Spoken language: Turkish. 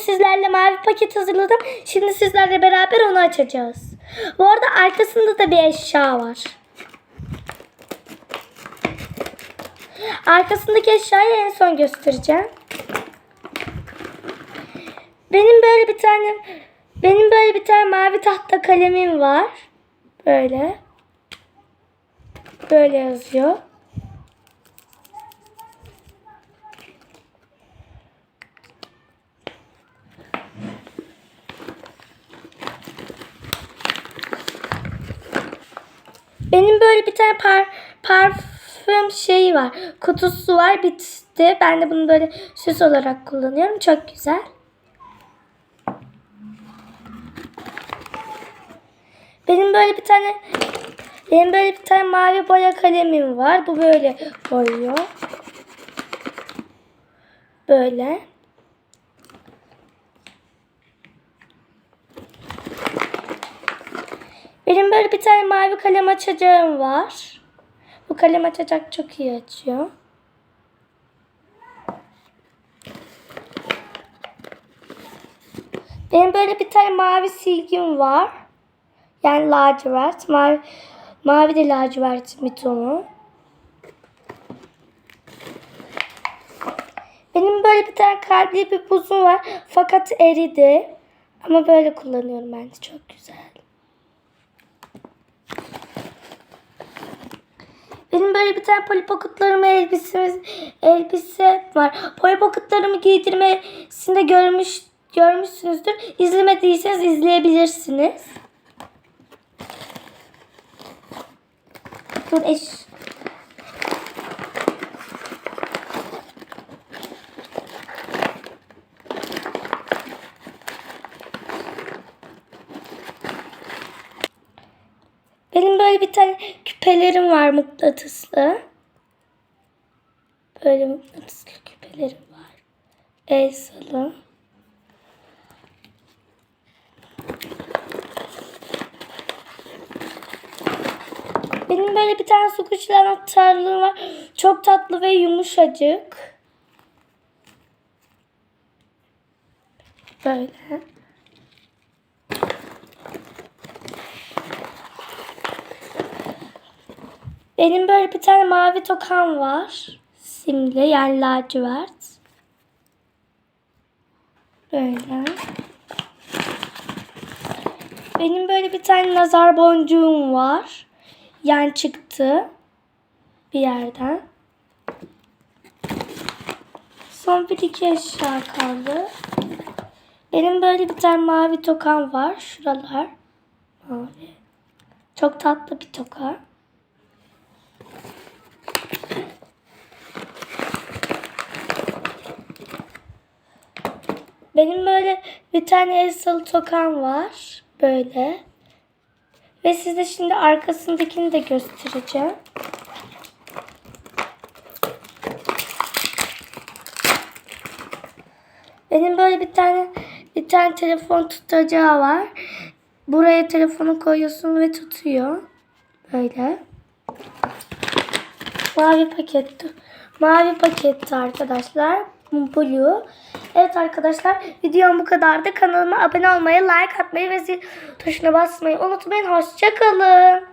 sizlerle mavi paket hazırladım. Şimdi sizlerle beraber onu açacağız. Bu arada arkasında da bir eşya var. Arkasındaki eşyayı en son göstereceğim. Benim böyle bir tane benim böyle bir tane mavi tahta kalemim var. Böyle. Böyle yazıyor. Benim böyle bir tane par parfüm şeyi var. Kutusu var bitti. Ben de bunu böyle süs olarak kullanıyorum. Çok güzel. Benim böyle bir tane benim böyle bir tane mavi boya kalemim var. Bu böyle boyuyor. Böyle. Benim böyle bir tane mavi kalem açacağım var. Bu kalem açacak çok iyi açıyor. Benim böyle bir tane mavi silgim var. Yani lacivert. Mavi, mavi de lacivert bir tonu. Benim böyle bir tane kalpli bir buzum var. Fakat eridi. Ama böyle kullanıyorum ben de. Çok güzel. Benim böyle bir tane Polly Pocket'larımı elbisemiz, elbise var. Polly Pocket'larımı giydirmesinde görmüş, görmüşsünüzdür. İzlemediyseniz izleyebilirsiniz. Dur eş. Benim böyle bir tane küpelerim var mıknatıslı. Böyle mıknatıslı küpelerim var. El salı. Benim böyle bir tane su kuşlu anahtarlığım var. Çok tatlı ve yumuşacık. Böyle. Benim böyle bir tane mavi tokam var. Simli yani lacivert. Böyle. Benim böyle bir tane nazar boncuğum var. Yani çıktı bir yerden. Son bir iki eşya kaldı. Benim böyle bir tane mavi tokam var. Şuralar. Mavi. Çok tatlı bir toka. Benim böyle bir tane el salı tokam var. Böyle. Ve size şimdi arkasındakini de göstereceğim. Benim böyle bir tane bir tane telefon tutacağı var. Buraya telefonu koyuyorsun ve tutuyor. Böyle. Mavi paketti. Mavi paketti arkadaşlar. Blue. Evet arkadaşlar videom bu kadardı. Kanalıma abone olmayı, like atmayı ve zil tuşuna basmayı unutmayın. Hoşçakalın.